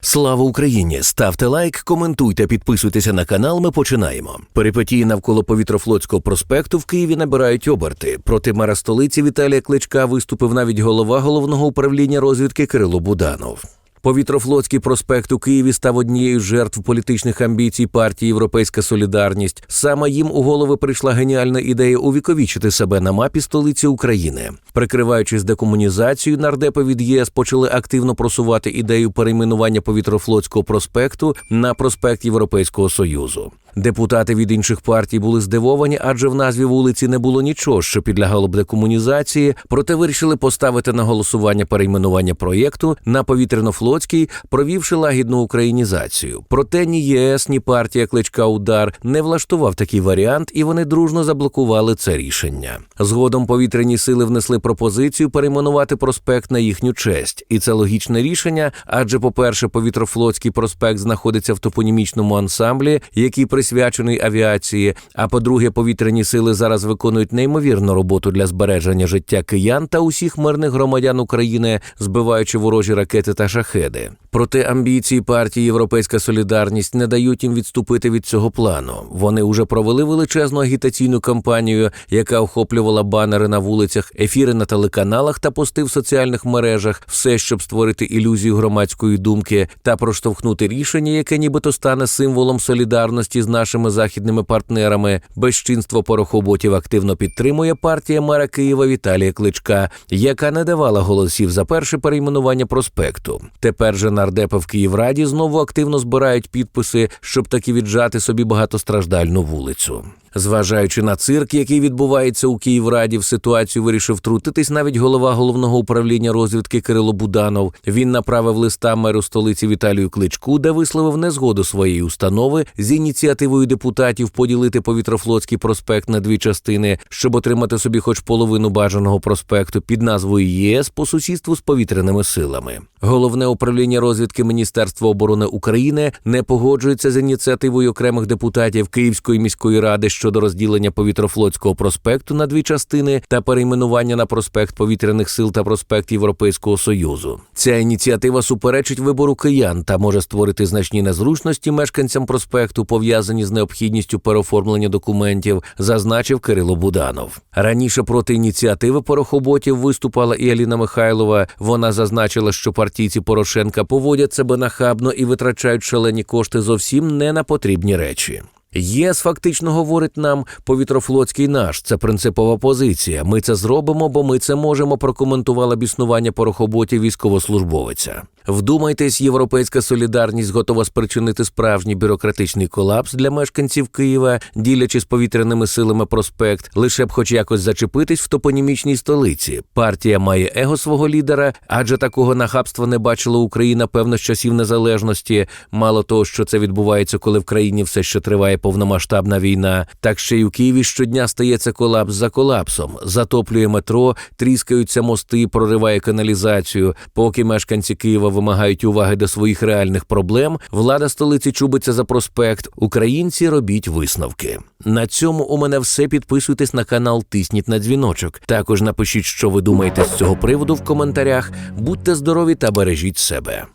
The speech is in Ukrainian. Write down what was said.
Слава Україні! Ставте лайк, коментуйте, підписуйтеся на канал. Ми починаємо. Перипетії навколо повітрофлотського проспекту в Києві набирають оберти. Проти мера столиці Віталія Кличка виступив навіть голова головного управління розвідки Кирило Буданов. Повітрофлотський проспект у Києві став однією з жертв політичних амбіцій партії Європейська Солідарність. Саме їм у голови прийшла геніальна ідея увіковічити себе на мапі столиці України. Прикриваючись декомунізацією, нардепи від ЄС почали активно просувати ідею перейменування повітрофлотського проспекту на проспект Європейського Союзу. Депутати від інших партій були здивовані, адже в назві вулиці не було нічого, що підлягало б декомунізації, проте вирішили поставити на голосування перейменування проєкту на повітряно-флотський, провівши лагідну українізацію. Проте ні ЄС, ні партія Кличка Удар не влаштував такий варіант, і вони дружно заблокували це рішення. Згодом повітряні сили внесли пропозицію перейменувати проспект на їхню честь, і це логічне рішення. Адже, по-перше, повітрофлотський проспект знаходиться в топонімічному ансамблі, який присвячений авіації. А по-друге, повітряні сили зараз виконують неймовірну роботу для збереження життя киян та усіх мирних громадян України, збиваючи ворожі ракети та шахеди. Проте амбіції партії Європейська Солідарність не дають їм відступити від цього плану. Вони уже провели величезну агітаційну кампанію, яка охоплювала банери на вулицях, ефіри на телеканалах та пости в соціальних мережах, все, щоб створити ілюзію громадської думки та проштовхнути рішення, яке нібито стане символом солідарності з нашими західними партнерами. Безчинство порохоботів активно підтримує партія мера Києва Віталія Кличка, яка не давала голосів за перше перейменування проспекту. Тепер же нардепи в Київраді знову активно збирають підписи, щоб таки віджати собі багатостраждальну вулицю. Зважаючи на цирк, який відбувається у Київраді, в ситуацію вирішив втрутитись навіть голова головного управління розвідки Кирило Буданов. Він направив листа меру столиці Віталію Кличку, де висловив незгоду своєї установи з ініціативою депутатів поділити повітрофлотський проспект на дві частини, щоб отримати собі хоч половину бажаного проспекту під назвою ЄС по сусідству з повітряними силами. Головне управління розвідки Міністерства оборони України не погоджується з ініціативою окремих депутатів Київської міської ради щодо розділення повітрофлотського проспекту на дві частини та перейменування на проспект повітряних сил та проспект Європейського союзу. Ця ініціатива суперечить вибору киян та може створити значні незручності мешканцям проспекту, пов'язані з необхідністю переоформлення документів, зазначив Кирило Буданов. Раніше проти ініціативи порохоботів виступала і Аліна Михайлова. Вона зазначила, що партійці Порошенка поводять себе нахабно і витрачають шалені кошти зовсім не на потрібні речі. ЄС фактично говорить нам повітрофлотський наш. Це принципова позиція. Ми це зробимо, бо ми це можемо. Прокоментувала біснування порохоботів військовослужбовиця. Вдумайтесь, європейська солідарність готова спричинити справжній бюрократичний колапс для мешканців Києва, ділячи з повітряними силами проспект, лише б хоч якось зачепитись в топонімічній столиці. Партія має его свого лідера, адже такого нахабства не бачила Україна певно з часів незалежності. Мало того, що це відбувається, коли в країні все ще триває повномасштабна війна, так ще й у Києві щодня стається колапс за колапсом. Затоплює метро, тріскаються мости, прориває каналізацію. Поки мешканці Києва вимагають уваги до своїх реальних проблем, влада столиці чубиться за проспект. Українці робіть висновки. На цьому у мене все. Підписуйтесь на канал, тисніть на дзвіночок. Також напишіть, що ви думаєте з цього приводу в коментарях. Будьте здорові та бережіть себе.